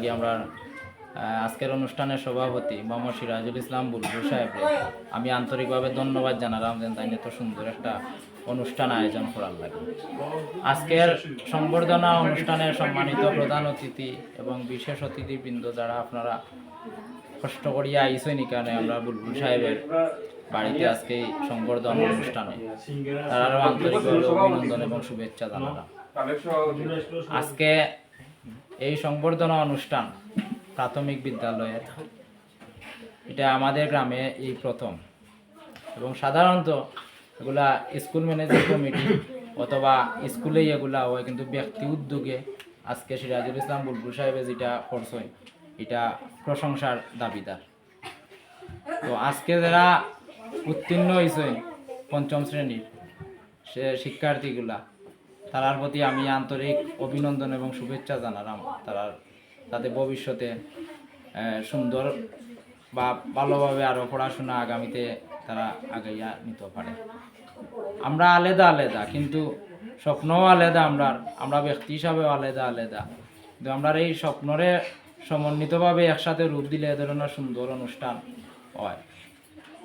আমরা আজকের অনুষ্ঠানের সভাপতি মোহাম্মদ সিরাজুল ইসলাম বুলবুল সাহেবকে আমি আন্তরিকভাবে ধন্যবাদ জানালাম যে তাই এত সুন্দর একটা অনুষ্ঠান আয়োজন করার লাগে আজকের সংবর্ধনা অনুষ্ঠানের সম্মানিত প্রধান অতিথি এবং বিশেষ অতিথিবৃন্দ যারা আপনারা কষ্ট করিয়া আইসেন এখানে আমরা বুলবুল সাহেবের বাড়িতে আজকে সংবর্ধনা অনুষ্ঠানে তারাও আন্তরিকভাবে অভিনন্দন এবং শুভেচ্ছা জানালাম। আজকে এই সংবর্ধনা অনুষ্ঠান প্রাথমিক বিদ্যালয়ের। এটা আমাদের গ্রামে এই প্রথম। এবং সাধারণত এগুলা স্কুল ম্যানেজার কমিটি অথবা স্কুলেই এগুলা হয়, কিন্তু ব্যক্তি উদ্যোগে আজকে সিরাজুল ইসলাম বুলবুল সাহেবে যেটা করছে, এটা প্রশংসার দাবিদার। তো আজকে যারা উত্তীর্ণ হয়েছে পঞ্চম শ্রেণির সে শিক্ষার্থীগুলা তারার প্রতি আমি আন্তরিক অভিনন্দন এবং শুভেচ্ছা জানালাম। তারা তাদের ভবিষ্যতে সুন্দর বা ভালোভাবে আরও পড়াশোনা আগামীতে তারা আগাইয়া নিতে পারে। আমরা আলাদা আলাদা, কিন্তু স্বপ্নও আলাদা আমরা আমরা ব্যক্তি হিসাবেও আলাদা আলাদা। কিন্তু আমরা এই স্বপ্নরে সমন্বিতভাবে একসাথে রূপ দিলে এ ধরনের সুন্দর অনুষ্ঠান হয়।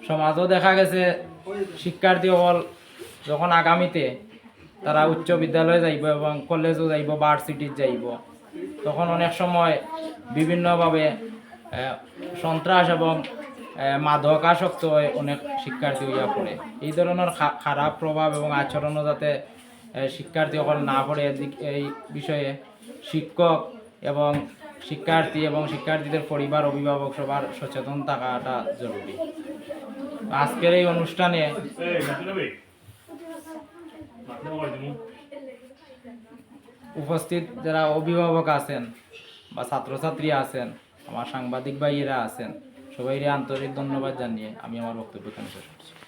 সমাজও দেখা গেছে শিক্ষার্থী হল, যখন আগামীতে তারা উচ্চ বিদ্যালয়ে যাইব এবং কলেজও যাইব ভার্সিটির যাইব। তখন অনেক সময় বিভিন্নভাবে সন্ত্রাস এবং মাদক আসক্ত হয়ে অনেক শিক্ষার্থী হইয়া পড়ে। এই ধরনের খারাপ প্রভাব এবং আচরণও যাতে আহ, শিক্ষার্থীসকল না পড়ে এই বিষয়ে শিক্ষক এবং শিক্ষার্থী এবং শিক্ষার্থীদের পরিবার অভিভাবক সবার সচেতন থাকাটা জরুরি। আজকের এই অনুষ্ঠানে উপস্থিত যারা অভিভাবক আছেন বা ছাত্রছাত্রী আছেন, আমার সাংবাদিক ভাইয়েরা আছেন সবাই আন্তরিক ধন্যবাদ জানিয়ে আমি আমার বক্তব্য শেষ করছি।